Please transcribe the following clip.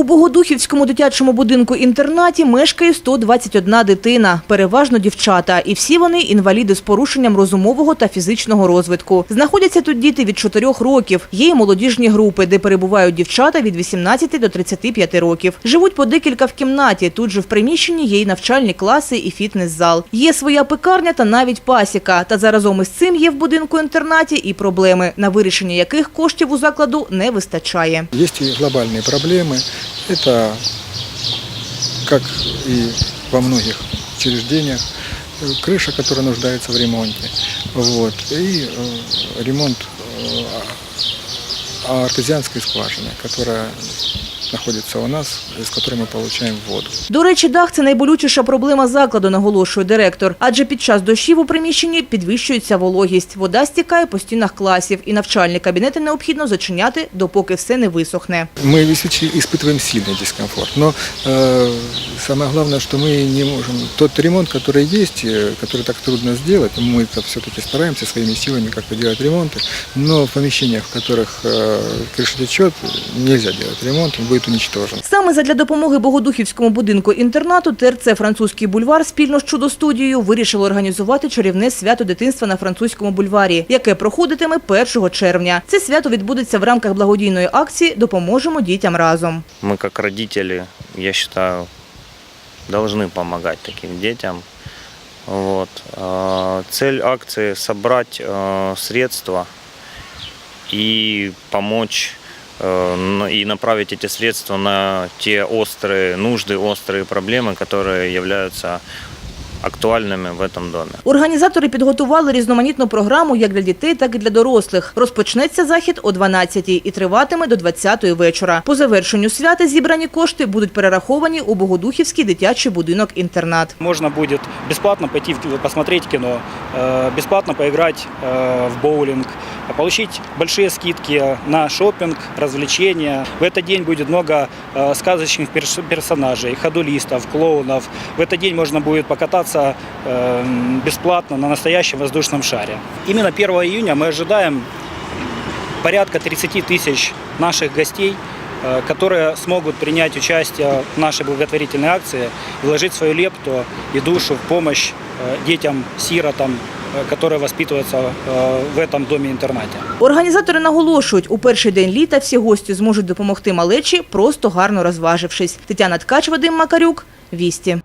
У Богодухівському дитячому будинку-інтернаті мешкає 121 дитина, переважно дівчата, і всі вони інваліди з порушенням розумового та фізичного розвитку. Знаходяться тут діти від 4 років. Є й молодіжні групи, де перебувають дівчата від 18 до 35 років. Живуть по декілька в кімнаті. Тут же в приміщенні є й навчальні класи і фітнес-зал. Є своя пекарня та навіть пасіка. Та заразом із цим є в будинку-інтернаті і проблеми, на вирішення яких коштів у закладу не вистачає. Есть и глобальные проблемы. Это, как и во многих учреждениях, э, крыша, которая нуждается в ремонте. Вот, и э, ремонт э, а- артезианской скважины, которая находится у нас, из которой мы получаем воду. До речі, дах – це найболючіша проблема закладу, наголошує директор. Адже під час дощів у приміщенні підвищується вологість. Вода стікає по стінах класів, і навчальні кабінети необхідно зачиняти, допоки все не висохне. Мы действительно испытываем сильный дискомфорт, но э, самое главное, что мы не можем, тот ремонт, который есть, э, который так трудно сделать, мы это все-таки стараемся своими силами как-то делать ремонты, но в помещениях, в которых э, крыша течет, нельзя делать ремонт, он будет уничтожен. Саме задля допомоги Богодухівському будинку-інтернату ТРЦ «Французький бульвар» спільно з чудо-студією вирішило організувати чарівне свято дитинства на Французькому бульварі, яке проходитиме 1 червня. Це свято відбудеться в рамках благодійної акції «Допоможемо дітям разом». мы как родители, я считаю, должны помогать таким детям. Вот. А, Цель акции – собрать э, средства и помочь э, н- и направить эти средства на те острые нужды, острые проблемы, которые являются актуальными в этом доме. Організатори підготували різноманітну програму як для дітей, так і для дорослих. Розпочнеться захід о 12-й і триватиме до 20-ї вечора. По завершенню свята зібрані кошти будуть перераховані у Богодухівський дитячий будинок-інтернат. Можно будет бесплатно пойти в- посмотреть кино, э, бесплатно поиграть э, в боулинг, получить большие скидки на шопинг, развлечения. В этот день будет много э, сказочных перс- персонажей, ходулистов, клоунов. В этот день можно будет покататься э, бесплатно на настоящем воздушном шаре. Именно 1 июня мы ожидаем порядка 30 тысяч наших гостей, э, которые смогут принять участие в нашей благотворительной акции и вложить свою лепту и душу в помощь э, детям-сиротам, э, которые воспитываются э, в этом доме-интернате. Організатори наголошують, у перший день літа всі гості зможуть допомогти малечі, просто гарно розважившись. Тетяна Ткач, Вадим Макарюк, Вісті.